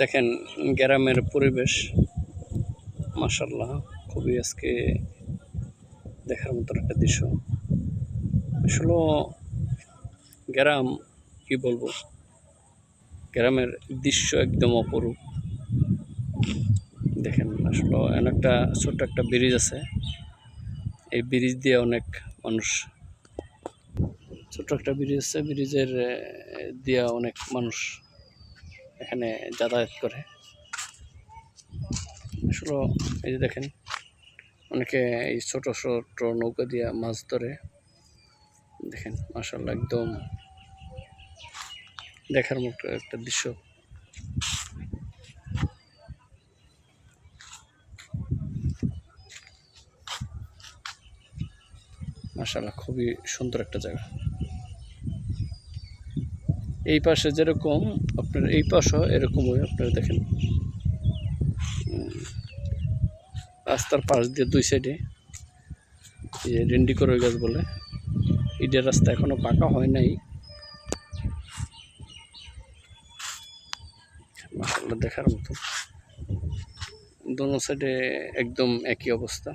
দেখেন গ্রামের পরিবেশ মাসাল্লাহ খুবই আজকে দেখার মতো একটা দৃশ্য। আসলে গ্রাম, কি বলব? গ্রামের দৃশ্য একদম অপরূপ। দেখেন, আসলে এমন একটা ছোট্ট একটা ব্রিজ আছে। এই ব্রিজ দিয়ে অনেক মানুষ, ছোট্ট একটা ব্রিজ আছে ব্রিজের দিয়ে অনেক মানুষ এখানে যাতায়াত করে। আসলে এই যে দেখেন, অনেকে এই ছোট ছোট নৌকা দিয়ে মাছ ধরে। দেখেন মাসাল্লাহ একদম দেখার মতো একটা দৃশ্য। মাসাল্লাহ খুবই সুন্দর একটা জায়গা। এই পাশে যেরকম আপনার এই পাশেও এরকমই আপনারা দেখেন। রাস্তার পাশ দিয়ে দুই সাইডে রেন্ডি করে গাছ বলে ইডের রাস্তা এখনও পাকা হয় নাই। দেখার মতো। দোনো সাইডে একদম একই অবস্থা।